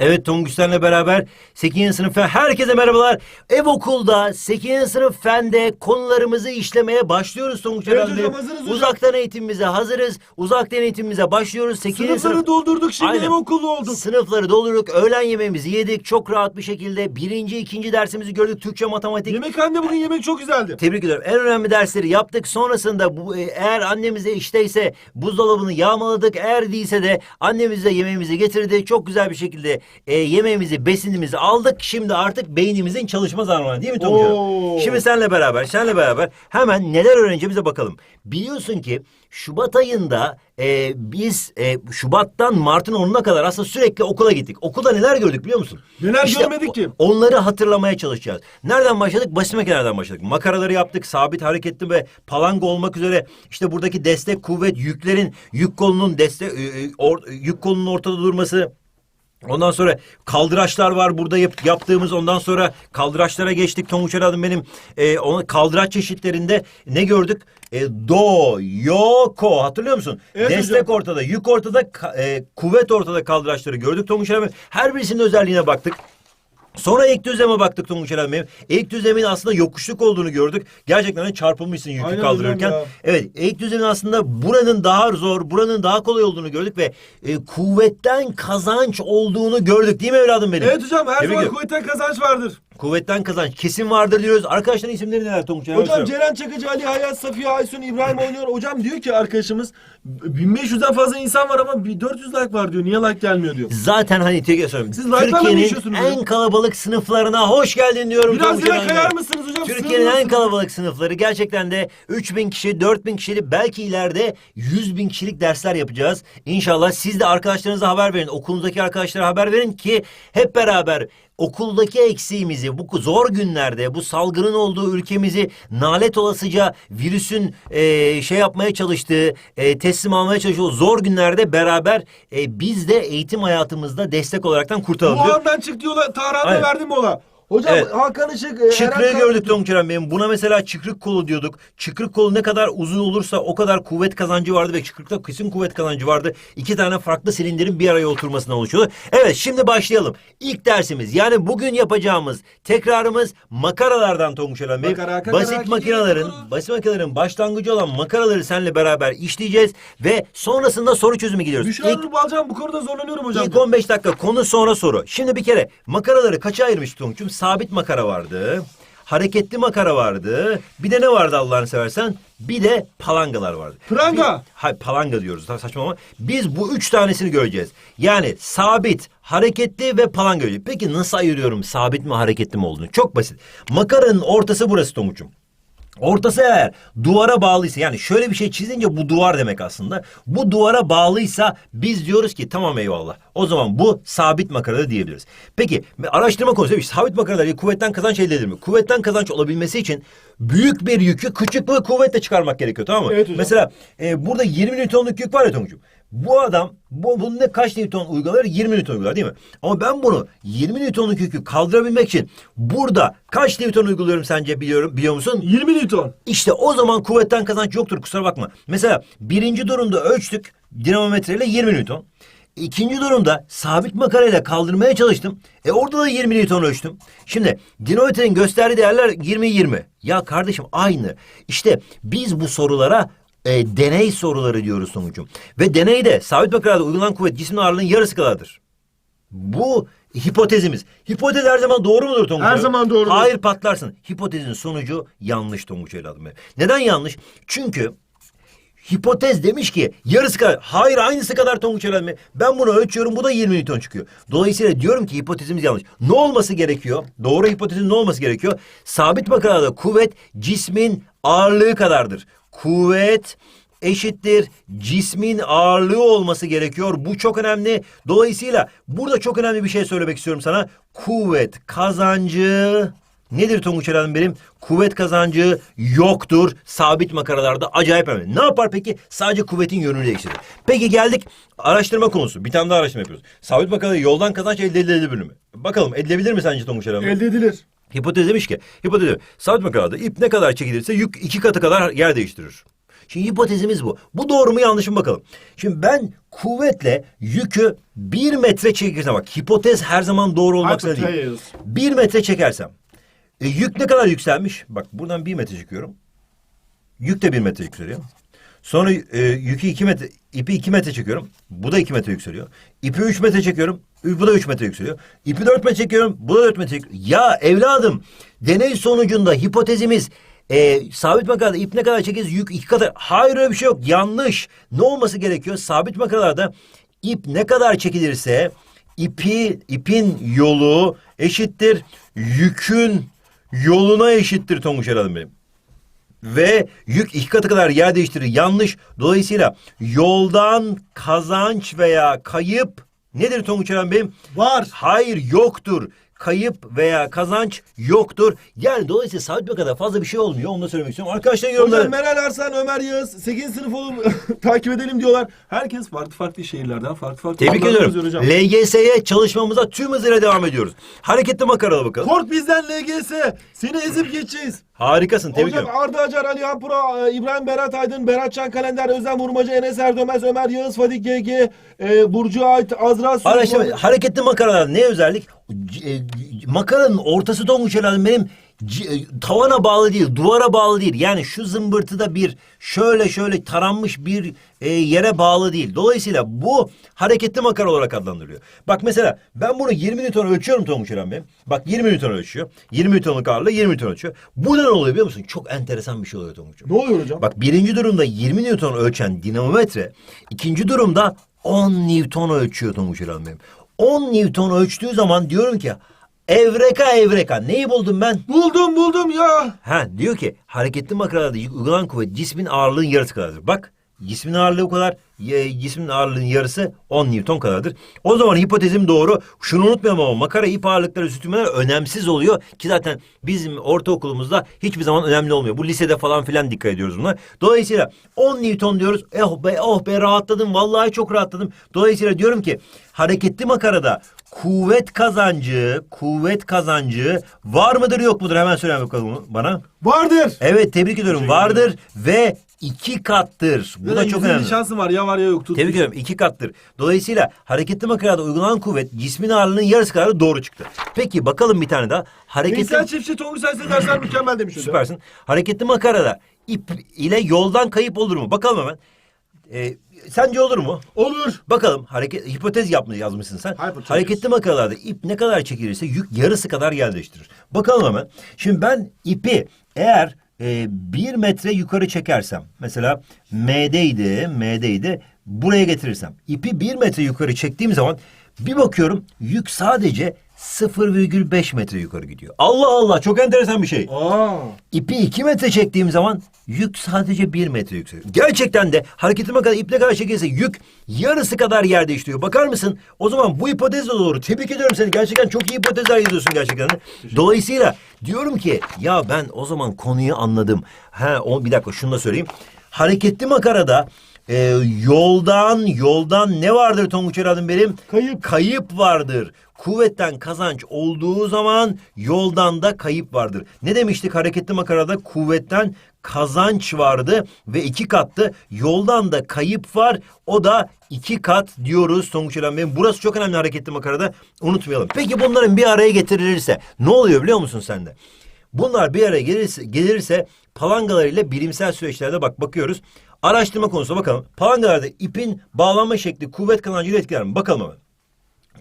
Evet Tonguç senle beraber 8. sınıfa herkese merhabalar. Ev okulda 8. sınıf fende konularımızı işlemeye başlıyoruz Tonguç Evet herhalde. hocam, hazırız hocam. Uzaktan eğitimimize hazırız. Uzaktan eğitimimize başlıyoruz. 8. Sınıfları sınıf doldurduk şimdi Aynen. ev okulu olduk. Sınıfları doldurduk. Öğlen yemeğimizi yedik. Çok rahat bir şekilde birinci, ikinci dersimizi gördük. Türkçe, matematik. Yemekhane bugün yemek çok güzeldi. Tebrik ediyorum. En önemli dersleri yaptık. Sonrasında bu, e, eğer annemize işteyse buzdolabını yağmaladık. Eğer değilse de annemiz de yemeğimizi getirdi. Çok güzel bir şekilde e, yemeğimizi, besinimizi aldık. Şimdi artık beynimizin çalışma zamanı değil mi Tonguç. Şimdi senle beraber, senle beraber hemen neler öğreneceğimize bakalım. Biliyorsun ki Şubat ayında e, biz e, Şubat'tan Mart'ın 10'una kadar aslında sürekli okula gittik. Okulda neler gördük biliyor musun? Neler görmedik ki? Onları hatırlamaya çalışacağız. Nereden başladık? Basit makinelerden başladık. Makaraları yaptık. Sabit hareketli ve palanga olmak üzere işte buradaki destek kuvvet yüklerin yük kolunun destek e, e, or- yük kolunun ortada durması Ondan sonra kaldıraçlar var burada yap- yaptığımız. Ondan sonra kaldıraçlara geçtik. Tonguç Aradın benim e, onu kaldıraç çeşitlerinde ne gördük? E, do, yo, ko hatırlıyor musun? Evet Destek hocam. ortada, yük ortada, e, kuvvet ortada kaldıraçları gördük Tonguç Aradın. Her birisinin özelliğine baktık. Sonra ek düzleme baktık Tonguç Eren Bey. Ek düzlemin aslında yokuşluk olduğunu gördük. Gerçekten çarpılmışsın yükü Aynen kaldırırken. ya. Evet ek düzlemin aslında buranın daha zor, buranın daha kolay olduğunu gördük ve e, kuvvetten kazanç olduğunu gördük değil mi evladım benim? Evet hocam her Tebrik zaman ediyorum. kuvvetten kazanç vardır. Kuvvetten kazanç kesin vardır diyoruz. Arkadaşların isimleri neler Tonguç Eren? Hocam Hocam, Ceren Çakıcı, Ali Hayat, Safiye Aysun, İbrahim oynuyor. Hocam diyor ki arkadaşımız 1500'den fazla insan var ama bir 400 like var diyor. Niye like gelmiyor diyor. Zaten hani tekrar söylüyorum. Siz like'larla mı Türkiye'nin yaşıyorsunuz en hocam? kalabalık sınıflarına hoş geldin diyorum. Biraz Eren kayar mısınız hocam? Türkiye'nin en kalabalık sınıfları gerçekten de 3000 kişi, 4000 kişilik belki ileride 100 bin kişilik dersler yapacağız. İnşallah siz de arkadaşlarınıza haber verin. Okulunuzdaki arkadaşlara haber verin ki hep beraber okuldaki eksiğimizi bu zor günlerde bu salgının olduğu ülkemizi nalet olasıca virüsün e, şey yapmaya çalıştığı e, teslim almaya çalıştığı o zor günlerde beraber e, biz de eğitim hayatımızda destek olaraktan kurtaralım. diyor. Wuhan'dan çıktı yola, Tahran'da Aynen. verdim mola. Hocam Evet. Hakan Işık, e, Çıkrığı gördük Tonguçeren benim. Buna mesela çıkrık kolu diyorduk. Çıkrık kolu ne kadar uzun olursa o kadar kuvvet kazancı vardı ve çıkrıkta kesin kuvvet kazancı vardı. İki tane farklı silindirin bir araya oturmasından oluşuyordu. Evet şimdi başlayalım. İlk dersimiz yani bugün yapacağımız tekrarımız makaralardan Tonguçeren Bey. Makara, Basit makinelerin, basit makinelerin başlangıcı olan makaraları seninle beraber işleyeceğiz ve sonrasında soru çözümü gidiyoruz. Büşra İlk- Balcan bu konuda zorlanıyorum hocam. İlk 15 dakika konu sonra soru. Şimdi bir kere makaraları kaça ayırmış Tonguç'um? Sabit makara vardı. Hareketli makara vardı. Bir de ne vardı Allah'ını seversen? Bir de palangalar vardı. Pranga. Bir- hayır palanga diyoruz. Sa- Saçma ama biz bu üç tanesini göreceğiz. Yani sabit, hareketli ve palanga göreceğiz. Peki nasıl ayırıyorum sabit mi hareketli mi olduğunu? Çok basit. Makaranın ortası burası Tonguç'um. Ortası eğer duvara bağlıysa yani şöyle bir şey çizince bu duvar demek aslında. Bu duvara bağlıysa biz diyoruz ki tamam eyvallah. O zaman bu sabit makarada diyebiliriz. Peki araştırma konusu demiş, sabit makaralar kuvvetten kazanç elde edilir mi? Kuvvetten kazanç olabilmesi için büyük bir yükü küçük bir kuvvetle çıkarmak gerekiyor tamam mı? Evet hocam. Mesela e, burada 20 Newton'luk yük var ya Tonguç'um. Bu adam bu, bunun ne kaç Newton uygular? 20 Newton uygular değil mi? Ama ben bunu 20 Newton'luk yükü kaldırabilmek için burada kaç Newton uyguluyorum sence biliyorum biliyor musun? 20 Newton. İşte o zaman kuvvetten kazanç yoktur kusura bakma. Mesela birinci durumda ölçtük dinamometreyle 20 Newton. İkinci durumda sabit makarayla kaldırmaya çalıştım. E orada da 20 Newton ölçtüm. Şimdi dinamometrenin gösterdiği değerler 20-20. Ya kardeşim aynı. İşte biz bu sorulara e, deney soruları diyoruz sonucum. Ve deneyde sabit makarada uygulanan kuvvet cismin ağırlığının yarısı kadardır. Bu hipotezimiz. Hipotez her zaman doğru mudur Tonguç? Her zaman doğrudur. Hayır patlarsın. Hipotezin sonucu yanlış Tonguç evladım. Neden yanlış? Çünkü hipotez demiş ki yarısı kadar. Hayır aynısı kadar evladım benim. Ben bunu ölçüyorum bu da 20 Newton çıkıyor. Dolayısıyla diyorum ki hipotezimiz yanlış. Ne olması gerekiyor? Doğru hipotezin ne olması gerekiyor? Sabit makarada kuvvet cismin ağırlığı kadardır. Kuvvet eşittir cismin ağırlığı olması gerekiyor. Bu çok önemli. Dolayısıyla burada çok önemli bir şey söylemek istiyorum sana. Kuvvet kazancı nedir Tonguç Eren benim? Kuvvet kazancı yoktur. Sabit makaralarda acayip önemli. Ne yapar peki? Sadece kuvvetin yönünü değiştirir. Peki geldik araştırma konusu. Bir tane daha araştırma yapıyoruz. Sabit makarada yoldan kazanç elde edilebilir mi? Bakalım edilebilir mi sence Tonguç Eren? Elde edilir. Hipotez demiş ki, hipotez sabit makarada ip ne kadar çekilirse yük iki katı kadar yer değiştirir. Şimdi hipotezimiz bu. Bu doğru mu yanlış mı bakalım. Şimdi ben kuvvetle yükü bir metre çekirsem bak hipotez her zaman doğru olmak zorunda değil. Bir metre çekersem e, yük ne kadar yükselmiş? Bak buradan bir metre çekiyorum. Yük de bir metre yükseliyor. Sonra e, yükü iki metre, ipi iki metre çekiyorum. Bu da iki metre yükseliyor. İpi üç metre çekiyorum. Bu da üç metre yükseliyor. İpi dört metre çekiyorum. Bu da dört metre yükseliyor. Ya evladım deney sonucunda hipotezimiz e, sabit makarada ip ne kadar çekeriz yük iki kadar. Hayır öyle bir şey yok. Yanlış. Ne olması gerekiyor? Sabit makaralarda ip ne kadar çekilirse ipi ipin yolu eşittir yükün yoluna eşittir Tonguç Herhalde benim ve yük iki katı kadar yer değiştirir. Yanlış. Dolayısıyla yoldan kazanç veya kayıp nedir Tonguç Eren Bey'im? Var. Hayır yoktur. Kayıp veya kazanç yoktur. Yani dolayısıyla sabit bir kadar fazla bir şey olmuyor. Onu da söylemek istiyorum. Arkadaşlar yorumları. Hocam Meral Arslan, Ömer Yağız 8. sınıf olup takip edelim diyorlar. Herkes farklı farklı şehirlerden farklı farklı Tebrik ediyorum. LGS'ye çalışmamıza tüm hızıyla devam ediyoruz. Hareketli makarala bakalım. Kork bizden LGS. Seni ezip geçeceğiz. Harikasın. Tebrik Hocam ediyorum. Arda Acar, Ali Hampura, e, İbrahim Berat Aydın, Berat Can Kalender, Özlem Vurmacı, Enes Erdomez, Ömer Yağız, Fadik GG, e, Burcu Ait, Azra Sürü. Araştırma, hareketli makaralar ne özellik? E, makaranın ortası donmuş herhalde benim tavana bağlı değil, duvara bağlı değil. Yani şu zımbırtıda bir şöyle şöyle taranmış bir e, yere bağlı değil. Dolayısıyla bu hareketli makara olarak adlandırılıyor. Bak mesela ben bunu 20 Newton ölçüyorum Tonguç Eren Bey. Bak 20 Newton ölçüyor. 20 Newton'luk ağırlığı 20 Newton ölçüyor. Bu ne oluyor biliyor musun? Çok enteresan bir şey oluyor Tonguç'um. Ne oluyor hocam? Bak birinci durumda 20 Newton ölçen dinamometre, ikinci durumda 10 Newton ölçüyor Tonguç İlhan benim. 10 Newton ölçtüğü zaman diyorum ki evreka evreka neyi buldum ben? Buldum buldum ya. Ha diyor ki hareketli makaralarda uygulanan kuvvet cismin ağırlığının yarısı kadardır. Bak cismin ağırlığı bu kadar y- cismin ağırlığının yarısı 10 Newton kadardır. O zaman hipotezim doğru. Şunu unutmayalım ama makara ip ağırlıkları sütümeler önemsiz oluyor ki zaten bizim ortaokulumuzda hiçbir zaman önemli olmuyor. Bu lisede falan filan dikkat ediyoruz buna. Dolayısıyla 10 Newton diyoruz. Eh be oh be rahatladım. Vallahi çok rahatladım. Dolayısıyla diyorum ki hareketli makarada kuvvet kazancı, kuvvet kazancı var mıdır yok mudur? Hemen söyle bakalım bana. Vardır. Evet tebrik ediyorum. Vardır ve iki kattır. Bu da çok %50 önemli. şansın var ya var ya yok. Tut. Tebrik ediyorum. iki kattır. Dolayısıyla hareketli makarada uygulanan kuvvet cismin ağırlığının yarısı kadar doğru çıktı. Peki bakalım bir tane daha. Hareketli... Veysel Çiftçi Tonguç Aysel dersler mükemmel demiş hocam. Süpersin. Hareketli makarada ip ile yoldan kayıp olur mu? Bakalım hemen. Ee, sence olur mu? Olur. Bakalım hareket hipotez yapmış yazmışsın sen. Hypothesis. Hareketli makaralarda ip ne kadar çekilirse yük yarısı kadar yer değiştirir. Bakalım hemen. Şimdi ben ipi eğer e, bir metre yukarı çekersem mesela M'deydi, M'deydi buraya getirirsem ipi bir metre yukarı çektiğim zaman bir bakıyorum yük sadece 0,5 metre yukarı gidiyor. Allah Allah çok enteresan bir şey. Aa. İpi iki metre çektiğim zaman yük sadece bir metre yükseliyor. Gerçekten de hareketime kadar ip ne kadar çekilirse yük yarısı kadar yer değiştiriyor. Bakar mısın? O zaman bu hipotez de doğru. Tebrik ediyorum seni. Gerçekten çok iyi hipotezler yazıyorsun gerçekten. Dolayısıyla diyorum ki ya ben o zaman konuyu anladım. Ha o bir dakika şunu da söyleyeyim. Hareketli makarada e, yoldan yoldan ne vardır Tonguç Eradım benim? Kayıp. Kayıp vardır. Kuvvetten kazanç olduğu zaman yoldan da kayıp vardır. Ne demiştik hareketli makarada kuvvetten kazanç vardı ve iki kattı. Yoldan da kayıp var. O da iki kat diyoruz Tonguç İlhan Bey'im. Burası çok önemli hareketli makarada. Unutmayalım. Peki bunların bir araya getirilirse ne oluyor biliyor musun sen de? Bunlar bir araya gelirse, gelirse palangalarıyla bilimsel süreçlerde bak bakıyoruz. Araştırma konusuna bakalım. Palangalarda ipin bağlanma şekli kuvvet kazancıyla etkiler mi? Bakalım hemen.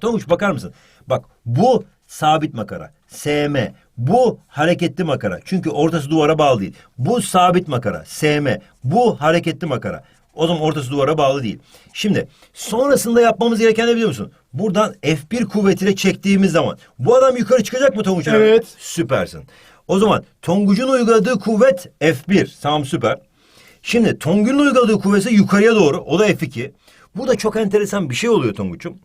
Tonguç bakar mısın? Bak bu sabit makara. SM. Bu hareketli makara. Çünkü ortası duvara bağlı değil. Bu sabit makara. SM. Bu hareketli makara. O zaman ortası duvara bağlı değil. Şimdi sonrasında yapmamız gereken ne biliyor musun? Buradan F1 kuvvetiyle çektiğimiz zaman bu adam yukarı çıkacak mı Tonguç abi? Evet. Süpersin. O zaman Tonguç'un uyguladığı kuvvet F1. Tamam süper. Şimdi Tonguç'un uyguladığı kuvvet ise yukarıya doğru. O da F2. Burada çok enteresan bir şey oluyor Tonguç'um.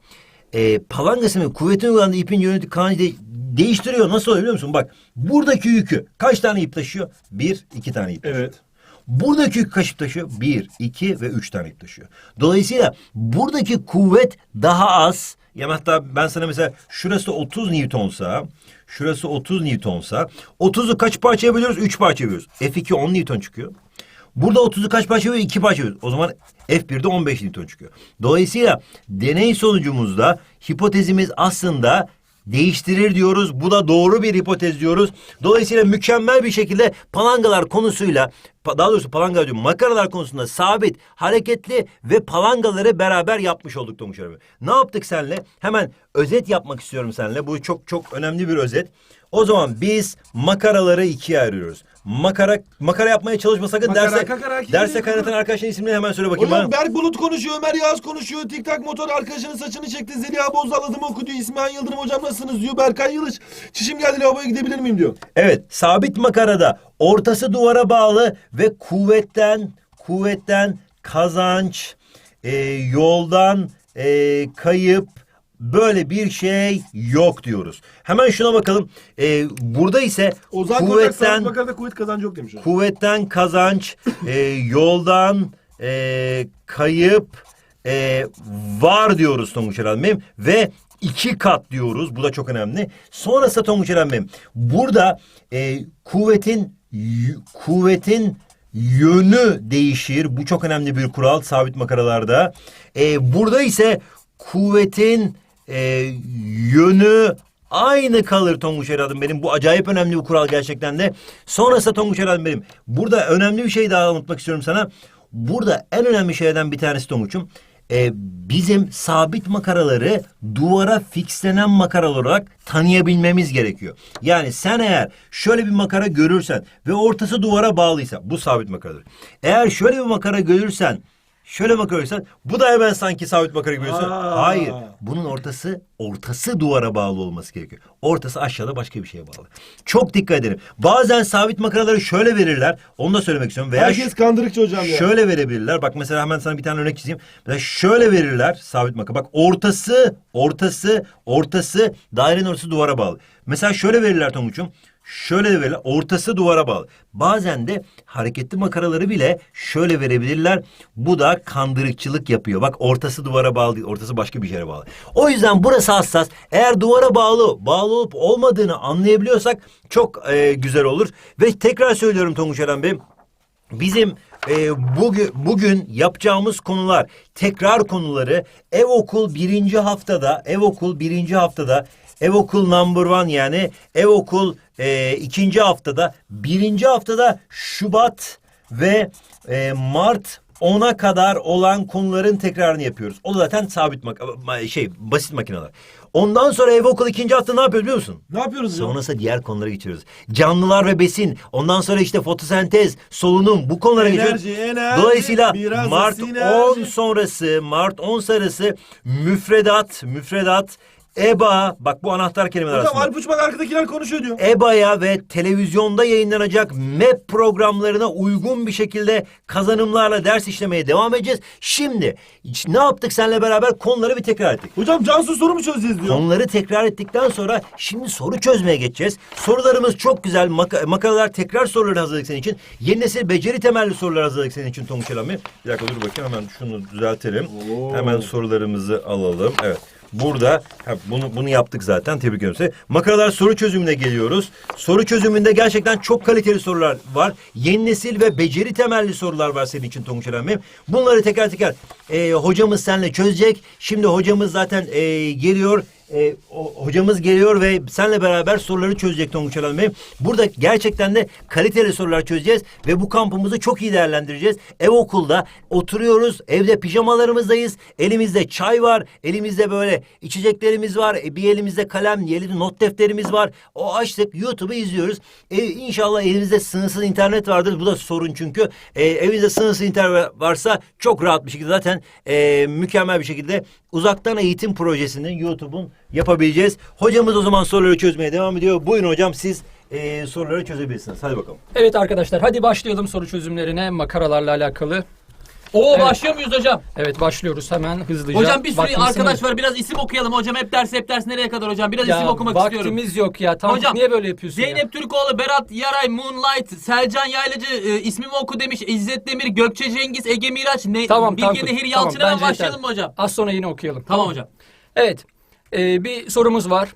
Ee, palangasının kuvvetin uygulandığı ipin yönetimi kancı de- değiştiriyor. Nasıl oluyor biliyor musun? Bak buradaki yükü kaç tane ip taşıyor? Bir, iki tane ip taşıyor. Evet. Buradaki yük kaç ip taşıyor? Bir, iki ve üç tane ip taşıyor. Dolayısıyla buradaki kuvvet daha az. Yani hatta ben sana mesela şurası 30 Newton'sa, şurası 30 Newton'sa 30'u kaç parçaya bölüyoruz? Üç parçaya bölüyoruz. F2 10 Newton çıkıyor. Burada 30'u kaç parça bölüyor? 2 parça. O zaman F1'de 15 Newton çıkıyor. Dolayısıyla deney sonucumuzda hipotezimiz aslında değiştirir diyoruz. Bu da doğru bir hipotez diyoruz. Dolayısıyla mükemmel bir şekilde palangalar konusuyla daha doğrusu palangalar diyorum makaralar konusunda sabit, hareketli ve palangaları beraber yapmış olduk Tonguç abi. Ne yaptık senle? Hemen özet yapmak istiyorum seninle. Bu çok çok önemli bir özet. O zaman biz makaraları ikiye ayırıyoruz. Makara makara yapmaya çalışma sakın Makara, derse kakara, derse kaynatan arkadaşların isimlerini hemen söyle bakayım bana. Berk Bulut konuşuyor, Ömer Yağız konuşuyor, Tik Tak Motor arkadaşının saçını çekti, Zeliha Bozdağ adımı okudu, İsmail Yıldırım hocam nasılsınız diyor, Berkay Yılıç, çişim geldi lavaboya gidebilir miyim diyor. Evet, sabit makarada ortası duvara bağlı ve kuvvetten kuvvetten kazanç, e, yoldan e, kayıp böyle bir şey yok diyoruz. Hemen şuna bakalım. E, burada ise Ozan Kuvvetten... Bakar'da kuvvet kazancı yok demiş. kuvvetten kazanç, e, yoldan e, kayıp e, var diyoruz Tonguç Eren Bey'im. Ve iki kat diyoruz. Bu da çok önemli. Sonrası Tonguç Eren Bey'im. Burada e, kuvvetin y- kuvvetin yönü değişir. Bu çok önemli bir kural sabit makaralarda. E, burada ise kuvvetin e, yönü aynı kalır Tonguç Eradım benim. Bu acayip önemli bir kural gerçekten de. Sonrası Tonguç Eradım benim. Burada önemli bir şey daha anlatmak istiyorum sana. Burada en önemli şeylerden bir tanesi Tonguç'um. e, bizim sabit makaraları duvara fixlenen makaralar olarak tanıyabilmemiz gerekiyor. Yani sen eğer şöyle bir makara görürsen ve ortası duvara bağlıysa bu sabit makaradır. Eğer şöyle bir makara görürsen Şöyle görürsen bu da hemen sanki sabit makara gibi görüyorsun. Aa. Hayır. Bunun ortası ortası duvara bağlı olması gerekiyor. Ortası aşağıda başka bir şeye bağlı. Çok dikkat edelim. Bazen sabit makaraları şöyle verirler. Onu da söylemek istiyorum. Veya Herkes kandırıkçı hocam ya. şöyle verebilirler. Bak mesela hemen sana bir tane örnek çizeyim. Mesela şöyle verirler sabit makara. Bak ortası, ortası, ortası dairenin ortası duvara bağlı. Mesela şöyle verirler Tonguç'um. Şöyle de verirler. Ortası duvara bağlı. Bazen de hareketli makaraları bile şöyle verebilirler. Bu da kandırıkçılık yapıyor. Bak ortası duvara bağlı değil. Ortası başka bir şeye bağlı. O yüzden burası hassas. Eğer duvara bağlı, bağlı olup olmadığını anlayabiliyorsak çok e, güzel olur. Ve tekrar söylüyorum Tonguç Eren Bey. Bizim e, bugün bugün yapacağımız konular tekrar konuları ev okul birinci haftada ev okul birinci haftada ev okul number one yani ev okul e, ikinci haftada birinci haftada Şubat ve e, Mart 10'a kadar olan konuların tekrarını yapıyoruz. O da zaten sabit mak ma- şey basit makineler. Ondan sonra ev okul ikinci hafta ne yapıyoruz biliyor musun? Ne yapıyoruz? Sonrası diğer konulara geçiyoruz. Canlılar ve besin. Ondan sonra işte fotosentez, solunum bu konulara Enerji, geçiyoruz. enerji, Dolayısıyla Mart sinerji. 10 sonrası, Mart 10 sonrası müfredat, müfredat, EBA, bak bu anahtar kelimeler Hocam aslında. Alp Uçmak arkadakiler konuşuyor diyor. EBA'ya ve televizyonda yayınlanacak MEP programlarına uygun bir şekilde kazanımlarla ders işlemeye devam edeceğiz. Şimdi ne yaptık seninle beraber konuları bir tekrar ettik. Hocam Cansu soru mu çözeceğiz diyor. Konuları tekrar ettikten sonra şimdi soru çözmeye geçeceğiz. Sorularımız çok güzel. Maka- makaralar tekrar soruları hazırladık senin için. Yeni nesil beceri temelli sorular hazırladık senin için Tonguç Elami. Bir dakika dur bakayım hemen şunu düzeltelim. Oo. Hemen sorularımızı alalım. Evet. Burada bunu bunu yaptık zaten. Tebrik ediyorum size. Makaralar soru çözümüne geliyoruz. Soru çözümünde gerçekten çok kaliteli sorular var. Yeni nesil ve beceri temelli sorular var senin için Tonguç Elami. Bunları teker teker e, hocamız seninle çözecek. Şimdi hocamız zaten e, geliyor. E, o- hocamız geliyor ve senle beraber soruları çözecek Tonguç Alan Bey. Burada gerçekten de kaliteli sorular çözeceğiz ve bu kampımızı çok iyi değerlendireceğiz. Ev okulda oturuyoruz, evde pijamalarımızdayız, elimizde çay var, elimizde böyle içeceklerimiz var, e, bir elimizde kalem, elimizde not defterimiz var. O açtık, YouTube'u izliyoruz. E, inşallah elimizde sınırsız internet vardır. Bu da sorun çünkü. E, evinizde sınırsız internet varsa çok rahat bir şekilde zaten e, mükemmel bir şekilde uzaktan eğitim projesini YouTube'un yapabileceğiz. Hocamız o zaman soruları çözmeye devam ediyor. Buyurun hocam siz e, soruları çözebilirsiniz. Hadi bakalım. Evet arkadaşlar hadi başlayalım soru çözümlerine makaralarla alakalı. Oo Evet. başlıyor muyuz hocam? Evet başlıyoruz hemen hızlıca. Hocam bir sürü Vaktimiz arkadaş var. Biraz isim okuyalım hocam. Hep ders hep ders nereye kadar hocam? Biraz Ya, isim okumak istiyorum. Vaktimiz yok ya. Tamam Hocam, niye böyle yapıyorsun ya? Zeynep Türkoğlu, Berat Yaray, Moonlight, Selcan Yaylacı, e, ismimi oku demiş. İzzet Demir, Gökçe Cengiz, Ege Miraç, ne, Tamam Bilge tamam. Nehir tamam, Yalçın hemen bence başlayalım yeter. mı hocam? Az sonra yine okuyalım. Tamam hocam. Evet. E, bir sorumuz var.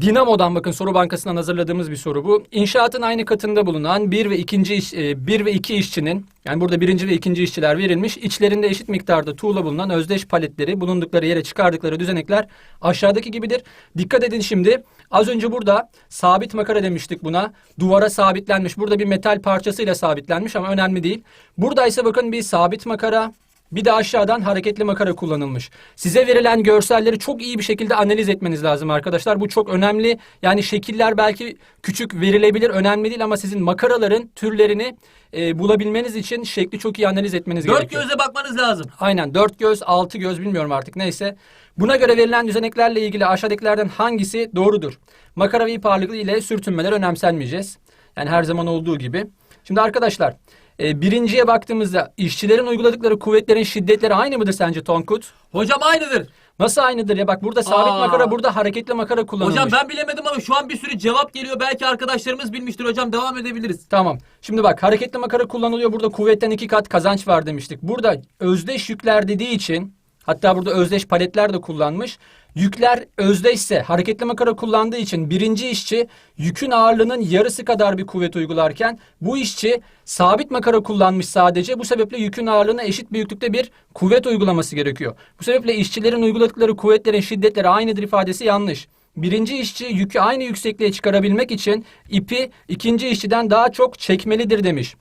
Dinamo'dan bakın soru bankasından hazırladığımız bir soru bu. İnşaatın aynı katında bulunan bir ve ikinci iş, e, bir ve iki işçinin yani burada birinci ve ikinci işçiler verilmiş. İçlerinde eşit miktarda tuğla bulunan özdeş paletleri bulundukları yere çıkardıkları düzenekler aşağıdaki gibidir. Dikkat edin şimdi. Az önce burada sabit makara demiştik buna. Duvara sabitlenmiş. Burada bir metal parçasıyla sabitlenmiş ama önemli değil. Burada ise bakın bir sabit makara, bir de aşağıdan hareketli makara kullanılmış. Size verilen görselleri çok iyi bir şekilde analiz etmeniz lazım arkadaşlar. Bu çok önemli. Yani şekiller belki küçük verilebilir, önemli değil ama sizin makaraların türlerini e, bulabilmeniz için şekli çok iyi analiz etmeniz Dört gerekiyor. göze bakmanız lazım. Aynen dört göz, altı göz bilmiyorum artık neyse. Buna göre verilen düzeneklerle ilgili aşağıdakilerden hangisi doğrudur? Makara ve ip ağırlıklı ile sürtünmeler önemsenmeyeceğiz. Yani her zaman olduğu gibi. Şimdi arkadaşlar e, birinciye baktığımızda işçilerin uyguladıkları kuvvetlerin şiddetleri aynı mıdır sence Tonkut? Hocam aynıdır. Nasıl aynıdır ya? Bak burada sabit Aa. makara, burada hareketli makara kullanılmış. Hocam ben bilemedim ama şu an bir sürü cevap geliyor. Belki arkadaşlarımız bilmiştir hocam. Devam edebiliriz. Tamam. Şimdi bak hareketli makara kullanılıyor. Burada kuvvetten iki kat kazanç var demiştik. Burada özdeş yükler dediği için hatta burada özdeş paletler de kullanmış. Yükler özdeşse hareketli makara kullandığı için birinci işçi yükün ağırlığının yarısı kadar bir kuvvet uygularken bu işçi sabit makara kullanmış sadece. Bu sebeple yükün ağırlığına eşit büyüklükte bir kuvvet uygulaması gerekiyor. Bu sebeple işçilerin uyguladıkları kuvvetlerin şiddetleri aynıdır ifadesi yanlış. Birinci işçi yükü aynı yüksekliğe çıkarabilmek için ipi ikinci işçiden daha çok çekmelidir demiş.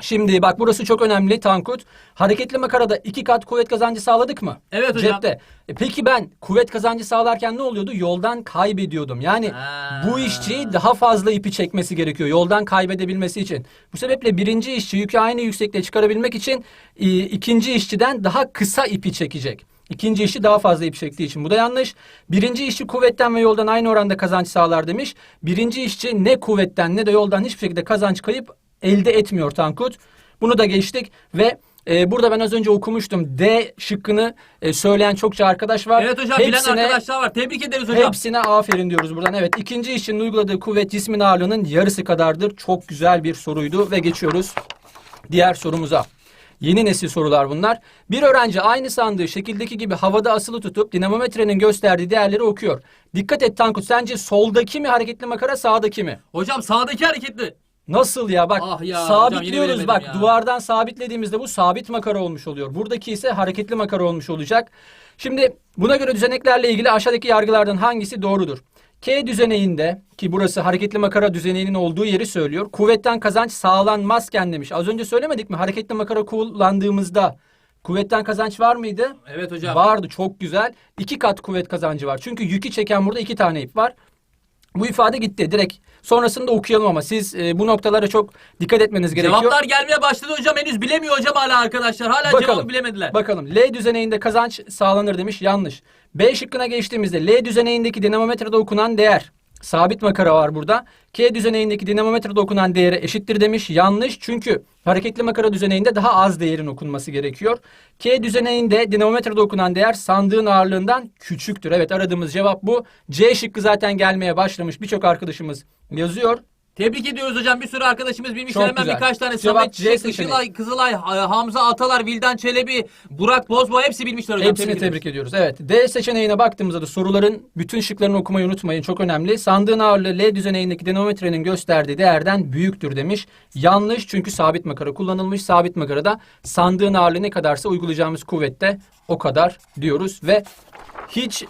Şimdi bak burası çok önemli Tankut. Hareketli makarada iki kat kuvvet kazancı sağladık mı? Evet hocam. Cepte. E peki ben kuvvet kazancı sağlarken ne oluyordu? Yoldan kaybediyordum. Yani Ha. bu işçi daha fazla ipi çekmesi gerekiyor. Yoldan kaybedebilmesi için. Bu sebeple birinci işçi yükü aynı yüksekliğe çıkarabilmek için e, ikinci işçiden daha kısa ipi çekecek. İkinci işçi daha fazla ip çektiği için. Bu da yanlış. Birinci işçi kuvvetten ve yoldan aynı oranda kazanç sağlar demiş. Birinci işçi ne kuvvetten ne de yoldan hiçbir şekilde kazanç kayıp elde etmiyor Tankut. Bunu da geçtik ve e, burada ben az önce okumuştum. D şıkkını e, söyleyen çokça arkadaş var. Evet hocam bilen arkadaşlar var. Tebrik ederiz hocam. Hepsine aferin diyoruz buradan. Evet ikinci işçinin uyguladığı kuvvet cismin ağırlığının yarısı kadardır. Çok güzel bir soruydu ve geçiyoruz diğer sorumuza. Yeni nesil sorular bunlar. Bir öğrenci aynı sandığı şekildeki gibi havada asılı tutup dinamometrenin gösterdiği değerleri okuyor. Dikkat et Tankut sence soldaki mi hareketli makara sağdaki mi? Hocam sağdaki hareketli. Nasıl ya bak Ah ya, hocam sabitliyoruz yine bilemedim bak ya. duvardan sabitlediğimizde bu sabit makara olmuş oluyor. Buradaki ise hareketli makara olmuş olacak. Şimdi buna göre düzeneklerle ilgili aşağıdaki yargılardan hangisi doğrudur? K düzeneğinde ki burası hareketli makara düzeneğinin olduğu yeri söylüyor. Kuvvetten kazanç sağlanmazken demiş. Az önce söylemedik mi? Hareketli makara kullandığımızda kuvvetten kazanç var mıydı? Evet hocam. Vardı çok güzel. İki kat kuvvet kazancı var. Çünkü yükü çeken burada iki tane ip var. Bu ifade gitti direkt. Sonrasında okuyalım ama siz e, bu noktalara çok dikkat etmeniz gerekiyor. Cevaplar gelmeye başladı hocam. Henüz bilemiyor hocam hala arkadaşlar. Hala cevabı bilemediler. Bakalım. L düzeneğinde kazanç sağlanır demiş. Yanlış. B şıkkına geçtiğimizde L düzeneğindeki dinamometrede okunan değer. Sabit makara var burada. K düzeneğindeki dinamometrede okunan değere eşittir demiş. Yanlış çünkü hareketli makara düzeneğinde daha az değerin okunması gerekiyor. K düzeneğinde dinamometrede okunan değer sandığın ağırlığından küçüktür. Evet aradığımız cevap bu. C şıkkı zaten gelmeye başlamış. Birçok arkadaşımız yazıyor. Tebrik ediyoruz hocam. Bir sürü arkadaşımız bilmişler. Çok Hemen güzel. birkaç tane. Cevap Samet C Çiçek, seçeneği. Işılay, Kızılay, Ha- Hamza Atalar, Vildan Çelebi, Burak Bozboy hepsi bilmişler hocam. Hepsini tebrik ediyoruz. Evet. D seçeneğine baktığımızda da soruların bütün şıklarını okumayı unutmayın. Çok önemli. Sandığın ağırlığı L düzeneyindeki dinamometrenin gösterdiği değerden büyüktür demiş. Yanlış çünkü sabit makara kullanılmış. Sabit makarada sandığın ağırlığı ne kadarsa uygulayacağımız kuvvette o kadar diyoruz ve hiç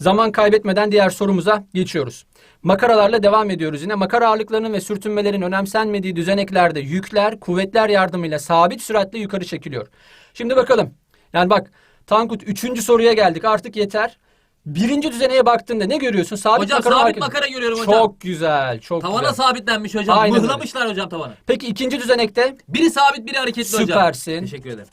zaman kaybetmeden diğer sorumuza geçiyoruz. Makaralarla devam ediyoruz yine. Makara ağırlıklarının ve sürtünmelerin önemsenmediği düzeneklerde yükler kuvvetler yardımıyla sabit süratle yukarı çekiliyor. Şimdi bakalım. Yani bak Tankut üçüncü soruya geldik artık yeter. Birinci düzeneye baktığında ne görüyorsun? Sabit Hocam makara sabit hareket- makara görüyorum hocam. Çok güzel, çok Tavana güzel. sabitlenmiş hocam. Aynen öyle. Mıhlamışlar hocam tavana. Peki ikinci düzenekte? Biri sabit biri hareketli hocam. Süpersin. Teşekkür ederim.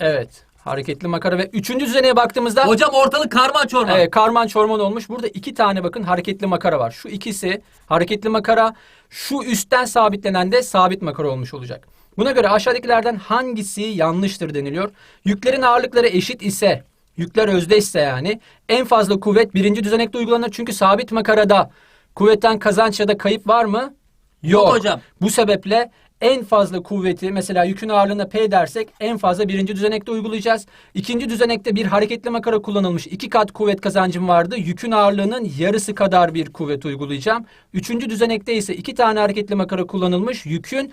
Evet, hareketli makara ve üçüncü düzeneye baktığımızda Hocam ortalık karman çorman. Evet, karman çorman olmuş. Burada iki tane bakın hareketli makara var. Şu ikisi hareketli makara, şu üstten sabitlenen de sabit makara olmuş olacak. Buna göre aşağıdakilerden hangisi yanlıştır deniliyor. Yüklerin ağırlıkları eşit ise, yükler özdeşse yani en fazla kuvvet birinci düzenekte uygulanır. Çünkü sabit makarada kuvvetten kazanç ya da kayıp var mı? Yok. Yok hocam. Bu sebeple en fazla kuvveti mesela yükün ağırlığına P dersek en fazla birinci düzenekte uygulayacağız. İkinci düzenekte bir hareketli makara kullanılmış. iki kat kuvvet kazancım vardı. Yükün ağırlığının yarısı kadar bir kuvvet uygulayacağım. Üçüncü düzenekte ise iki tane hareketli makara kullanılmış. Yükün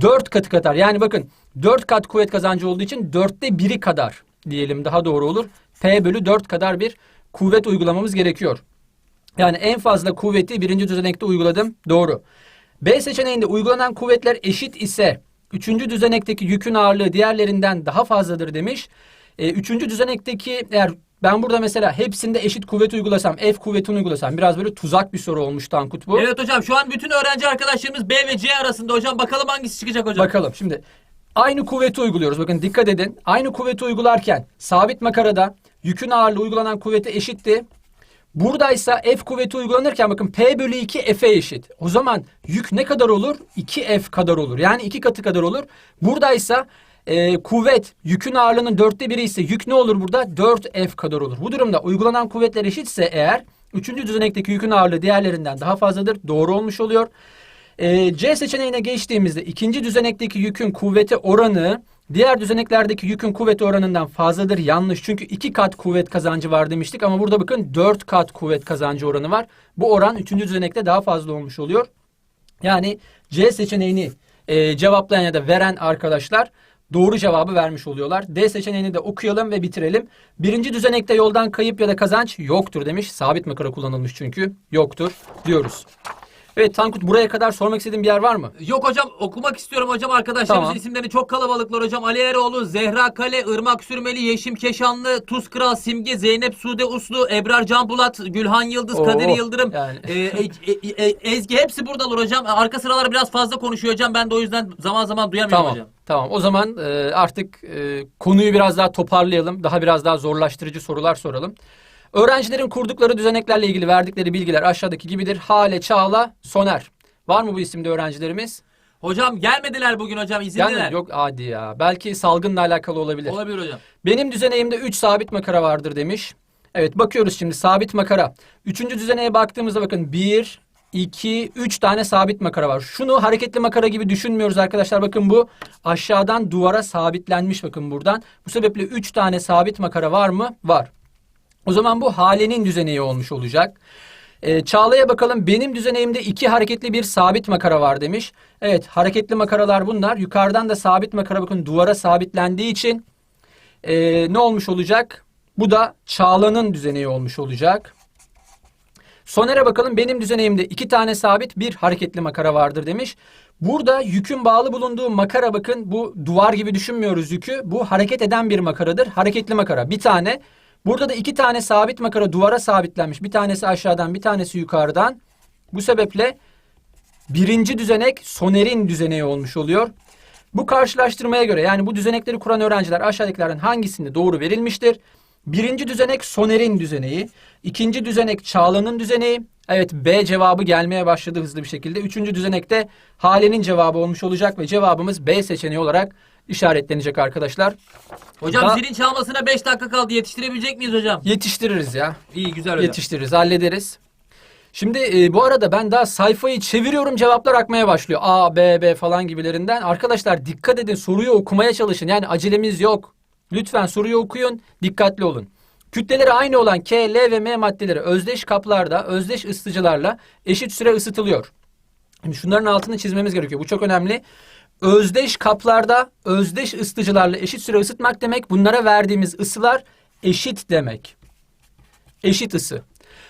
dört katı kadar. Yani bakın dört kat kuvvet kazancı olduğu için dörtte biri kadar diyelim daha doğru olur. P bölü dört kadar bir kuvvet uygulamamız gerekiyor. Yani en fazla kuvveti birinci düzenekte uyguladım. Doğru. B seçeneğinde uygulanan kuvvetler eşit ise üçüncü düzenekteki yükün ağırlığı diğerlerinden daha fazladır demiş. E, üçüncü düzenekteki eğer ben burada mesela hepsinde eşit kuvvet uygulasam, F kuvvetini uygulasam biraz böyle tuzak bir soru olmuş Tankut bu. Evet hocam şu an bütün öğrenci arkadaşlarımız B ve C arasında hocam. Bakalım hangisi çıkacak hocam. Bakalım şimdi aynı kuvveti uyguluyoruz. Bakın dikkat edin. Aynı kuvveti uygularken sabit makarada yükün ağırlığı uygulanan kuvveti eşitti. Buradaysa F kuvveti uygulanırken bakın P bölü 2 F'e eşit. O zaman yük ne kadar olur? 2F kadar olur. Yani iki katı kadar olur. Buradaysa e, kuvvet yükün ağırlığının dörtte biri ise yük ne olur burada? 4F kadar olur. Bu durumda uygulanan kuvvetler eşitse eğer üçüncü düzenekteki yükün ağırlığı diğerlerinden daha fazladır. Doğru olmuş oluyor. Ee, C seçeneğine geçtiğimizde ikinci düzenekteki yükün kuvveti oranı diğer düzeneklerdeki yükün kuvveti oranından fazladır. Yanlış. Çünkü iki kat kuvvet kazancı var demiştik ama burada bakın dört kat kuvvet kazancı oranı var. Bu oran üçüncü düzenekte daha fazla olmuş oluyor. Yani C seçeneğini e, cevaplayan ya da veren arkadaşlar doğru cevabı vermiş oluyorlar. D seçeneğini de okuyalım ve bitirelim. Birinci düzenekte yoldan kayıp ya da kazanç yoktur demiş. Sabit makara kullanılmış çünkü. Yoktur diyoruz. Evet Tankut buraya kadar sormak istediğin bir yer var mı? Yok hocam okumak istiyorum hocam arkadaşlarımızın Tamam. isimlerini çok kalabalıklar hocam. Ali Eroğlu, Zehra Kale, Irmak Sürmeli, Yeşim Keşanlı, Tuz Kral, Simge, Zeynep Sude Uslu, Ebrar Can Bulat, Gülhan Yıldız, Oo, Kadir Yıldırım, yani. e, e, e, e, Ezgi hepsi buradalar hocam. Arka sıralar biraz fazla konuşuyor hocam. Ben de o yüzden zaman zaman duyamıyorum Tamam. hocam. Tamam. O zaman e, artık e, konuyu biraz daha toparlayalım. Daha biraz daha zorlaştırıcı sorular soralım. Öğrencilerin kurdukları düzeneklerle ilgili verdikleri bilgiler aşağıdaki gibidir. Hale, Çağla, Soner. Var mı bu isimde öğrencilerimiz? Hocam gelmediler bugün hocam izinliler. Yani yok adi ya. Belki salgınla alakalı olabilir. Olabilir hocam. Benim düzeneğimde 3 sabit makara vardır demiş. Evet bakıyoruz şimdi sabit makara. Üçüncü düzeneğe baktığımızda bakın 1, 2, 3 tane sabit makara var. Şunu hareketli makara gibi düşünmüyoruz arkadaşlar. Bakın bu aşağıdan duvara sabitlenmiş bakın buradan. Bu sebeple 3 tane sabit makara var mı? Var. O zaman bu halenin düzeneği olmuş olacak. Ee, Çağla'ya bakalım. Benim düzeneğimde iki hareketli bir sabit makara var demiş. Evet hareketli makaralar bunlar. Yukarıdan da sabit makara bakın duvara sabitlendiği için ee, ne olmuş olacak? Bu da Çağla'nın düzeneği olmuş olacak. Soner'e bakalım. Benim düzeneğimde iki tane sabit bir hareketli makara vardır demiş. Burada yükün bağlı bulunduğu makara bakın bu duvar gibi düşünmüyoruz yükü. Bu hareket eden bir makaradır. Hareketli makara. Bir tane. Burada da iki tane sabit makara duvara sabitlenmiş. Bir tanesi aşağıdan bir tanesi yukarıdan. Bu sebeple birinci düzenek Soner'in düzeneği olmuş oluyor. Bu karşılaştırmaya göre yani bu düzenekleri kuran öğrenciler aşağıdakilerden hangisinde doğru verilmiştir? Birinci düzenek Soner'in düzeneği. ikinci düzenek Çağla'nın düzeneği. Evet B cevabı gelmeye başladı hızlı bir şekilde. Üçüncü düzenekte Hale'nin cevabı olmuş olacak ve cevabımız B seçeneği olarak işaretlenecek arkadaşlar. Hocam Daha- zilin çalmasına 5 dakika kaldı. Yetiştirebilecek miyiz hocam? Yetiştiririz ya. İyi güzel hocam. Yetiştiririz, hallederiz. Şimdi e, bu arada ben daha sayfayı çeviriyorum cevaplar akmaya başlıyor. A, B, B falan gibilerinden. Arkadaşlar dikkat edin soruyu okumaya çalışın. Yani acelemiz yok. Lütfen soruyu okuyun, dikkatli olun. Kütleleri aynı olan K, L ve M maddeleri özdeş kaplarda, özdeş ısıtıcılarla eşit süre ısıtılıyor. Şimdi şunların altını çizmemiz gerekiyor. Bu çok önemli. Özdeş kaplarda özdeş ısıtıcılarla eşit süre ısıtmak demek bunlara verdiğimiz ısılar eşit demek. Eşit ısı.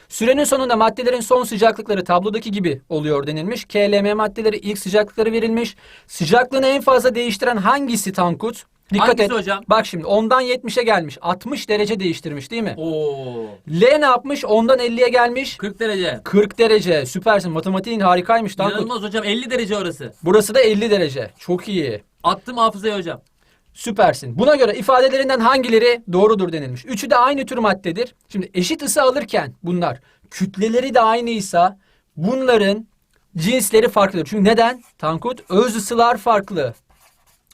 Sürenin sonunda maddelerin son sıcaklıkları tablodaki gibi oluyor denilmiş. KLM maddeleri ilk sıcaklıkları verilmiş. Sıcaklığını en fazla değiştiren hangisi Tankut? Dikkat Hangisi et. hocam? Bak şimdi 10'dan 70'e gelmiş. 60 derece değiştirmiş değil mi? Oo. L ne yapmış? 10'dan 50'ye gelmiş. 40 derece. 40 derece. Süpersin. Matematiğin harikaymış Tankut. İnanılmaz hocam 50 derece orası. Burası da 50 derece. Çok iyi. Attım hafızaya hocam. Süpersin. Buna göre ifadelerinden hangileri doğrudur denilmiş. Üçü de aynı tür maddedir. Şimdi eşit ısı alırken bunlar kütleleri de aynıysa bunların cinsleri farklıdır. Çünkü neden? Tankut öz ısılar farklı.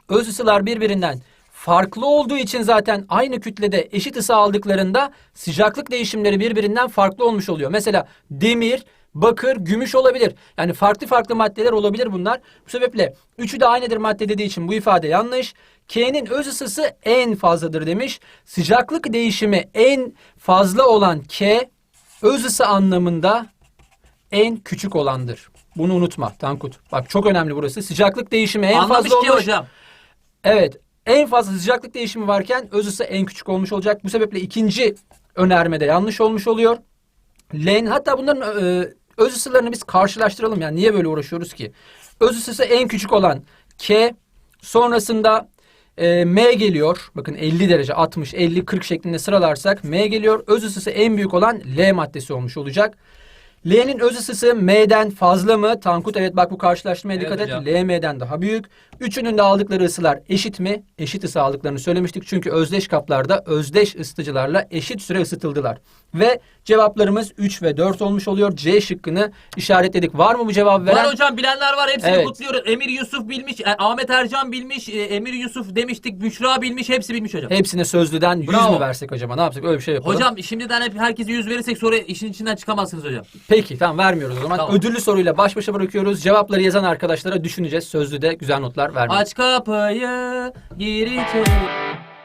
Öz ısılar birbirinden farklı olduğu için zaten aynı kütlede eşit ısı aldıklarında sıcaklık değişimleri birbirinden farklı olmuş oluyor. Mesela demir bakır, gümüş olabilir. Yani farklı farklı maddeler olabilir bunlar. Bu sebeple üçü de aynıdır madde dediği için bu ifade yanlış. K'nin öz ısısı en fazladır demiş. Sıcaklık değişimi en fazla olan K öz ısı anlamında en küçük olandır. Bunu unutma Tankut. Bak çok önemli burası. Sıcaklık değişimi en Anlamış fazla olmuş. hocam. Evet. En fazla sıcaklık değişimi varken öz ısı en küçük olmuş olacak. Bu sebeple ikinci önermede yanlış olmuş oluyor. Len hatta bunların e, öz ısılarını biz karşılaştıralım. Yani niye böyle uğraşıyoruz ki? Öz ısısı en küçük olan K sonrasında e, M geliyor. Bakın 50 derece 60 50 40 şeklinde sıralarsak M geliyor. Öz ısısı en büyük olan L maddesi olmuş olacak. L'nin öz ısısı M'den fazla mı? Tankut evet bak bu karşılaştırmaya Evet dikkat hocam. et. L M'den daha büyük. Üçünün de aldıkları ısılar eşit mi? Eşit ısı aldıklarını söylemiştik. Çünkü özdeş kaplarda özdeş ısıtıcılarla eşit süre ısıtıldılar. Ve cevaplarımız 3 ve 4 olmuş oluyor. C şıkkını işaretledik. Var mı bu cevabı veren? Var hocam bilenler var hepsini Evet. kutluyoruz. Emir Yusuf bilmiş, e, Ahmet Ercan bilmiş, e, Emir Yusuf demiştik, Büşra bilmiş, hepsi bilmiş hocam. Hepsine sözlüden 100 Bravo. mü versek acaba? Ne yapsak? Öyle bir şey yapalım. Hocam şimdiden hep herkese yüz verirsek sonra işin içinden çıkamazsınız hocam. Peki tamam vermiyoruz o zaman. Tamam. Ödüllü soruyla baş başa bırakıyoruz. Cevapları yazan arkadaşlara düşüneceğiz. Sözlüde güzel notlar vermeyi. Aç kapıyı gir içeri.